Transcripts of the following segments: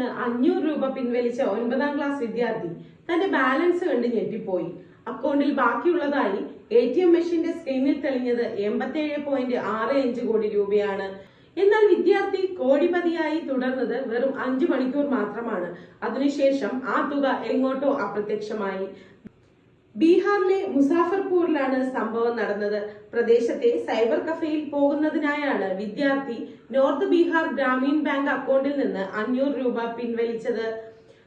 നിന്ന് അഞ്ഞൂറ് രൂപ പിൻവലിച്ച ഒൻപതാം ക്ലാസ് വിദ്യാർത്ഥി തന്റെ ബാലൻസ് കണ്ട് ഞെട്ടിപ്പോയി. അക്കൗണ്ടിൽ ബാക്കിയുള്ളതായി എ ടി എം മെഷീന്റെ സ്ക്രീനിൽ തെളിഞ്ഞത് എൺപത്തിയേഴ് പോയിന്റ് ആറ് അഞ്ച് കോടി രൂപയാണ്. എന്നാൽ വിദ്യാർത്ഥി കോടിപതിയായി തുടർന്നത് വെറും അഞ്ചു മണിക്കൂർ മാത്രമാണ്. അതിനുശേഷം ആ തുക എങ്ങോട്ടോ അപ്രത്യക്ഷമായി. ബീഹാറിലെ മുസാഫർപൂരിലാണ് സംഭവം നടന്നത്. പ്രദേശത്തെ സൈബർ കഫേയിൽ പോകുന്നതിനായാണ് വിദ്യാർത്ഥി നോർത്ത് ബീഹാർ ഗ്രാമീൺ ബാങ്ക് അക്കൗണ്ടിൽ നിന്ന് അഞ്ഞൂറ് രൂപ പിൻവലിച്ചത്.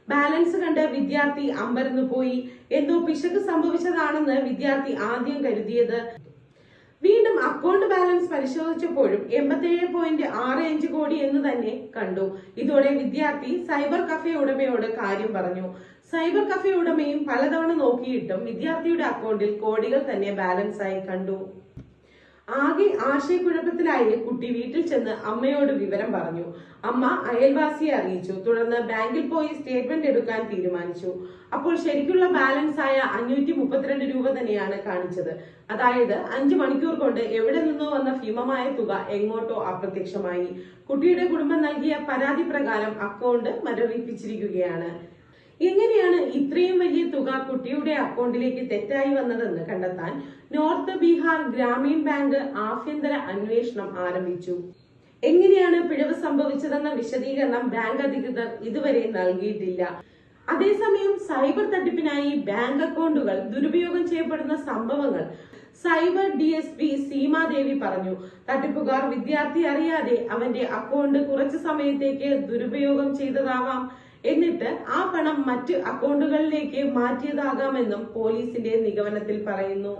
ബാലൻസ് കണ്ട് വിദ്യാർത്ഥി അമ്പരന്നു പോയി. എന്തോ പിശക് സംഭവിച്ചതാണെന്ന് വിദ്യാർത്ഥി ആദ്യം കരുതിയത്. വീണ്ടും അക്കൗണ്ട് ബാലൻസ് പരിശോധിച്ചപ്പോഴും എൺപത്തിയേഴ് പോയിന്റ് ആറ് അഞ്ച് കോടി എന്ന് തന്നെ കണ്ടു. ഇതോടെ വിദ്യാർത്ഥി സൈബർ കഫേ ഉടമയോട് കാര്യം പറഞ്ഞു. സൈബർ കഫേ ഉടമയും പലതവണ നോക്കിയിട്ടും വിദ്യാർത്ഥിയുടെ അക്കൗണ്ടിൽ കോടികൾ തന്നെ ബാലൻസ് ആയി കണ്ടു. ആകെ ആശയക്കുഴപ്പത്തിലായി കുട്ടി വീട്ടിൽ ചെന്ന് അമ്മയോട് വിവരം പറഞ്ഞു. അമ്മ അയൽവാസിയെ അറിയിച്ചു. തുടർന്ന് ബാങ്കിൽ പോയി സ്റ്റേറ്റ്മെന്റ് എടുക്കാൻ തീരുമാനിച്ചു. അപ്പോൾ ശരിക്കുള്ള ബാലൻസ് ആയ അഞ്ഞൂറ്റി മുപ്പത്തിരണ്ട് രൂപ തന്നെയാണ് കാണിച്ചത്. അതായത് അഞ്ചു മണിക്കൂർ കൊണ്ട് എവിടെ നിന്നോ വന്ന ഭീമമായ തുക എങ്ങോട്ടോ അപ്രത്യക്ഷമായി. കുട്ടിയുടെ കുടുംബം നൽകിയ പരാതി പ്രകാരം അക്കൗണ്ട് മരവിപ്പിച്ചിരിക്കുകയാണ്. എങ്ങനെയാണ് ഇത്രയും വലിയ തുക കുട്ടിയുടെ അക്കൗണ്ടിലേക്ക് തെറ്റായി വന്നതെന്ന് കണ്ടെത്താൻ നോർത്ത് ബീഹാർ ഗ്രാമീൺ ബാങ്ക് ആഭ്യന്തര അന്വേഷണം ആരംഭിച്ചു. എങ്ങനെയാണ് പിഴവ് സംഭവിച്ചതെന്ന വിശദീകരണം ബാങ്ക് അധികൃതർ ഇതുവരെ നൽകിയിട്ടില്ല. അതേസമയം സൈബർ തട്ടിപ്പിനായി ബാങ്ക് അക്കൗണ്ടുകൾ ദുരുപയോഗം ചെയ്യപ്പെടുന്ന സംഭവങ്ങൾ cyber D S P Seemadevi പറഞ്ഞു. തട്ടിപ്പുകാർ വിദ്യാർത്ഥി അറിയാതെ അവന്റെ അക്കൗണ്ട് കുറച്ചു സമയത്തേക്ക് ദുരുപയോഗം ചെയ്തതാവാം. എന്നിട്ട് ആ പണം മറ്റ് അക്കൗണ്ടുകളിലേക്ക് മാറ്റിയതാകാമെന്നും പോലീസിന്റെ നിഗമനത്തിൽ പറയുന്നു.